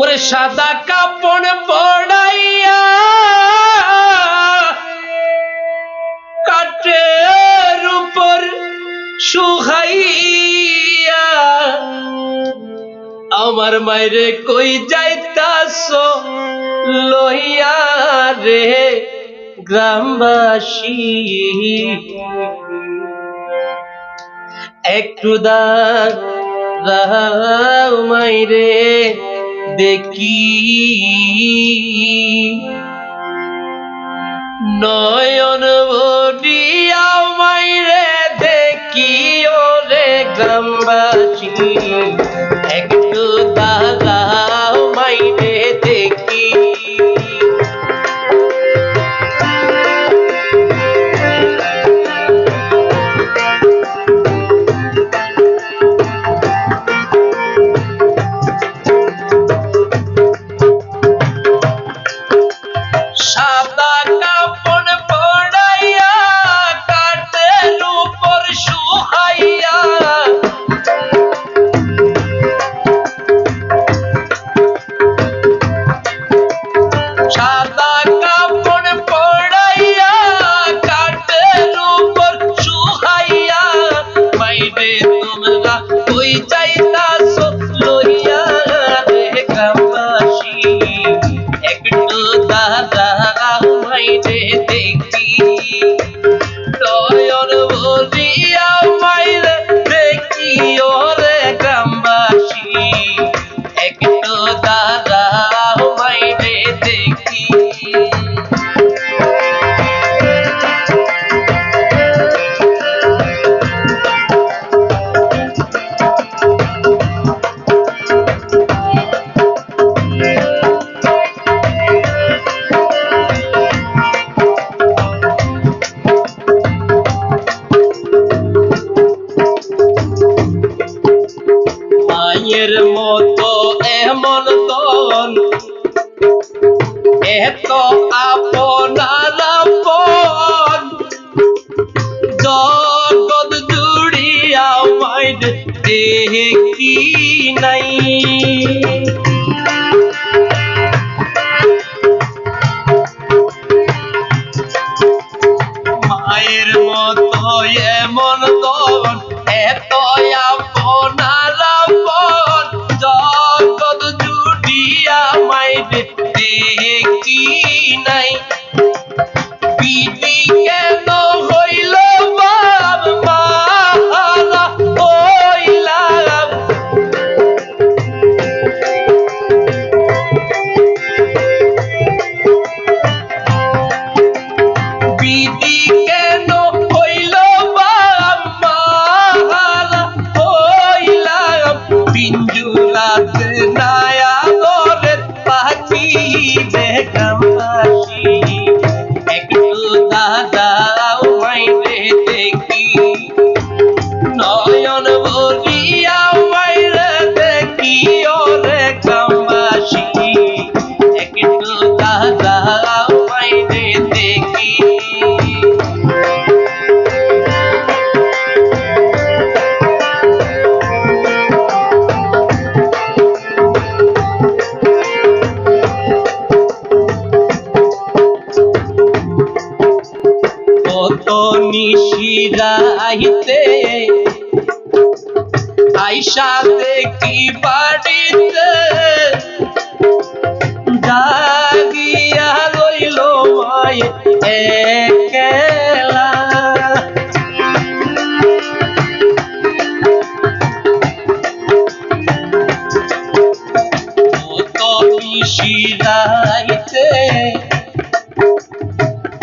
ওরে সাদা কাপড় পড়াইয়া কাঠের উপর সুহাইয়া আমার মায়েরে কই যাইতাস লইয়া রে গ্রামবাসী। একটু দাগ মাইরে। দেখি। নয়ন ভরিয়া মাইরে দেখি। did. মন তন। এত আপনার জগত জগৎ জুড়িয়া মাইড কি নাই? রাহিতে আইসা দেখি বাড়িতে। জাগিয়া রইল মায়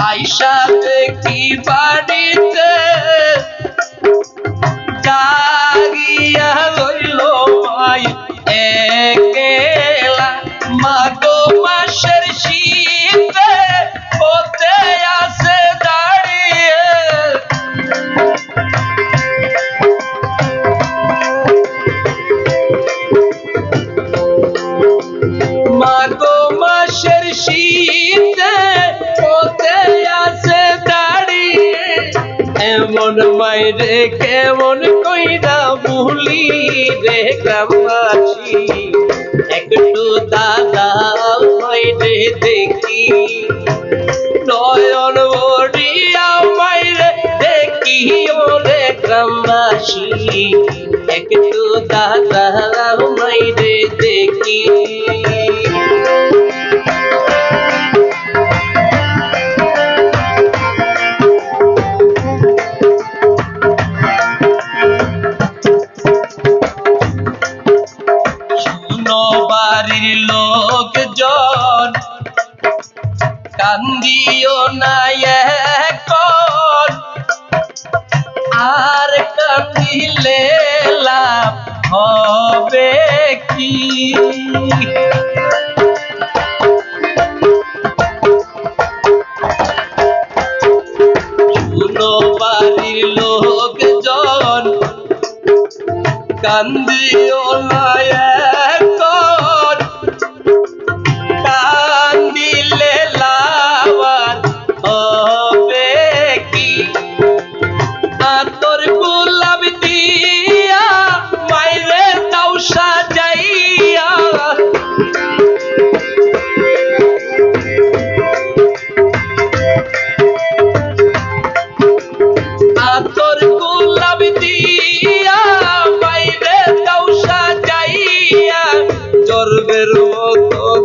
আইসা দেখি বাড়িতে জাগিয়া রইল। রে, কেমন কইরা ভুলি রে, গ্রামবাসী? একটু দাদা রে, দেখি। নয়ন বড়িয়া মাইরে দেখি ওরে গ্রামবাসী। একটু দাদা মাইরে দেখি। কান্দিও না এখন। আর কান্দিলে লাভ হবে কি? বাড়ির লোকজন কান্দিও না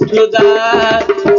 একটু